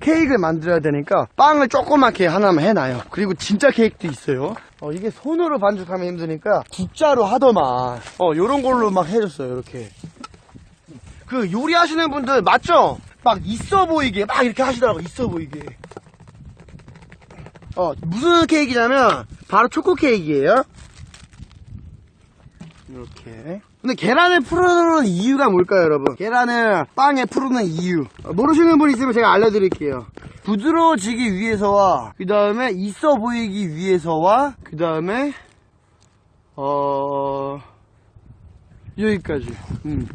케이크를 만들어야 되니까 빵을 조그맣게 하나만 해놔요. 그리고 진짜 케이크도 있어요. 어, 이게 손으로 반죽하면 힘드니까 국자로 하더만. 어, 요런 걸로 막 해줬어요, 이렇게. 그 요리하시는 분들 맞죠? 막 있어 보이게 막 이렇게 하시더라고, 있어 보이게. 어, 무슨 케이크냐면 바로 초코 케이크예요. 이렇게. 근데 계란을 풀어놓는 이유가 뭘까요, 여러분? 계란을 빵에 풀어놓는 이유. 어, 모르시는 분 있으면 제가 알려드릴게요. 부드러워지기 위해서와, 그 다음에 있어 보이기 위해서와, 그 다음에, 어, 여기까지. 음.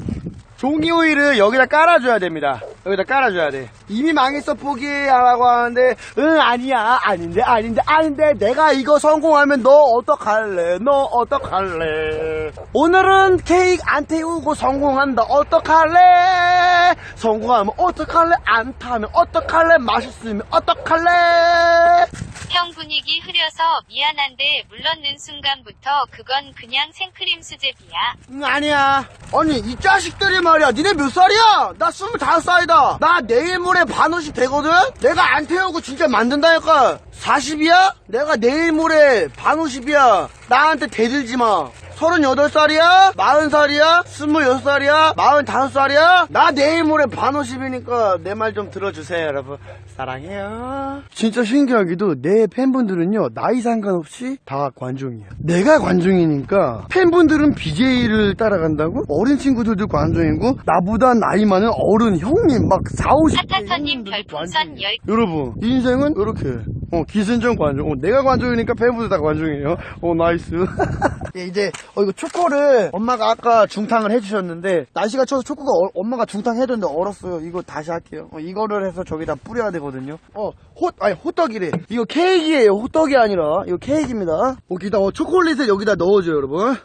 종이 오일을 여기다 깔아줘야 됩니다. 여기다 깔아줘야 돼. 이미 망했어 포기하라고 하는데. 응 아니야. 아닌데 아닌데 아닌데. 내가 이거 성공하면 너 어떡할래? 너 어떡할래? 오늘은 케이크 안 태우고 성공한다. 어떡할래? 성공하면 어떡할래? 안 타면 어떡할래? 맛있으면 어떡할래 형 분위기 흐려서 미안한데 물렀는 순간부터 그건 그냥 생크림 수제비야. 응, 아니야. 아니, 이 자식들이 말이야. 니네 몇 살이야? 나 25살이다. 나 내일 모레 반오십 되거든? 내가 안 태우고 진짜 만든다니까. 40이야? 내가 내일 모레 반오십이야. 나한테 대들지 마. 38살이야? 40살이야? 26살이야? 45살이야? 나 내일 모레 반오십이니까 내 말 좀 들어주세요, 여러분. 사랑해요. 진짜 신기하게도 내 팬분들은요, 나이 상관없이 다 관종이야. 내가 관종이니까 팬분들은 BJ를 따라간다고? 어린 친구들도 관종이고, 나보다 나이 많은 어른 형님, 막 4, 50대. 타타터님 별풍선 10 여러분, 이 인생은 이렇게, 어, 기승전 관종. 어, 내가 관종이니까 팬분들 다 관종이에요. 어, 나이스. 예, 이제, 어, 이거 초코를 엄마가 아까 중탕을 해주셨는데, 날씨가 추워서 초코가 어- 엄마가 중탕 해줬는데 얼었어요. 이거 다시 할게요. 어, 이거를 해서 저기다 뿌려야 되거든요. 어, 호, 아니, 호떡이래. 이거 케이크예요. 호떡이 아니라. 이거 케이크입니다. 여기다, 어, 초콜릿을 여기다 넣어줘요, 여러분.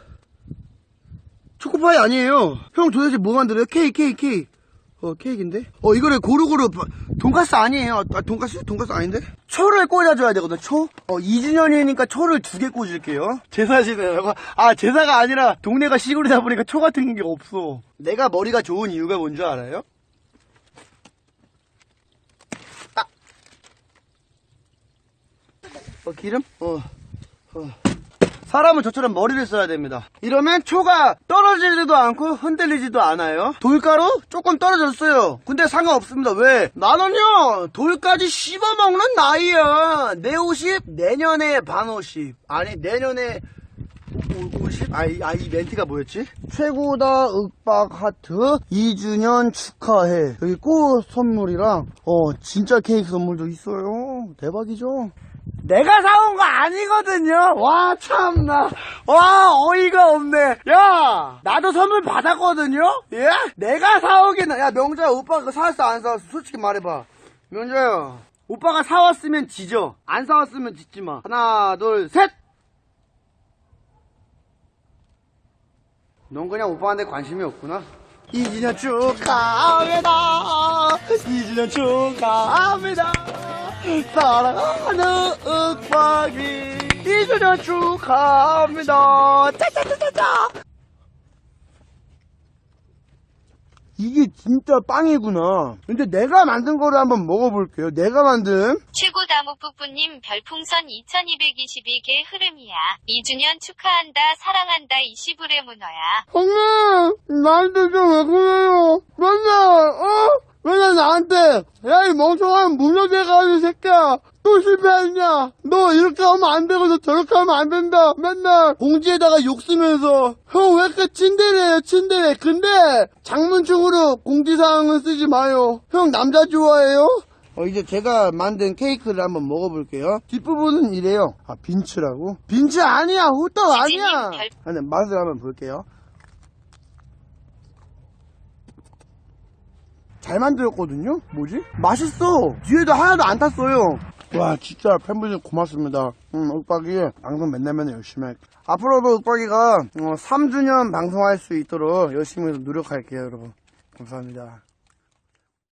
초코파이 아니에요. 형 도대체 뭐 만들어요? 케이크, 케이크, 케이크. 어, 케이크인데? 어, 이거를 고루고루, 바- 돈가스 아니에요. 아, 돈가스? 돈가스 아닌데? 초를 꽂아줘야 되거든, 초? 어, 2주년이니까 초를 두 개 꽂을게요. 제사시네요. 아, 제사가 아니라 동네가 시골이다 보니까 초 같은 게 없어. 내가 머리가 좋은 이유가 뭔 줄 알아요? 아. 어, 기름? 어, 어. 사람은 저처럼 머리를 써야 됩니다. 이러면 초가 떨어지지도 않고 흔들리지도 않아요. 돌가루 조금 떨어졌어요. 근데 상관없습니다. 왜? 나는요 돌까지 씹어먹는 나이야. 내 50, 내년에 반 50. 아니 내년에 50? 아, 이, 아, 이 멘트가 뭐였지? 최고다 윽박 하트 2주년 축하해. 여기 꽃 선물이랑, 어, 진짜 케이크 선물도 있어요. 대박이죠? 내가 사온 거 아니거든요. 와, 참나. 와, 어이가 없네. 야, 나도 선물 받았거든요? 예? 내가 사오긴, 야, 명자야, 오빠가 그거 사왔어, 안 사왔어? 솔직히 말해봐. 명자야, 오빠가 사왔으면 지져. 안 사왔으면 짓지 마. 하나, 둘, 셋! 넌 그냥 오빠한테 관심이 없구나. 이주년 축하합니다. 이주년 축하합니다. 사랑하는 윽박이 이주년 축하합니다. 짜짜짜짜짜. 이게 진짜 빵이구나. 근데 내가 만든 거를 한번 먹어볼게요. 내가 만든 최고 다모뿌뿌님 별풍선 2222개 흐름이야. 2주년 축하한다 사랑한다 20불의 문어야. 형님, 나한테 좀왜 그래요? 맨날, 어? 맨날 나한테, 야, 이 멍청한 무녀대가리 새끼야. 또 실패했냐? 너 이렇게 하면 안 되고, 너 저렇게 하면 안 된다. 맨날 공지에다가 욕 쓰면서, 형 왜 이렇게 친데레예요, 친데레. 근데, 장문충으로 공지사항은 쓰지 마요. 형 남자 좋아해요? 어, 이제 제가 만든 케이크를 한번 먹어볼게요. 뒷부분은 이래요. 아, 빈츠라고? 빈츠 아니야, 호떡 아니야. 아니, 맛을 한번 볼게요. 잘 만들었거든요? 뭐지? 맛있어! 뒤에도 하나도 안 탔어요! 와, 진짜 팬분들 고맙습니다. 음, 윽박이 방송 맨날 맨날 열심히 할게요. 앞으로도 윽박이가 3주년 방송할 수 있도록 열심히 노력할게요, 여러분. 감사합니다.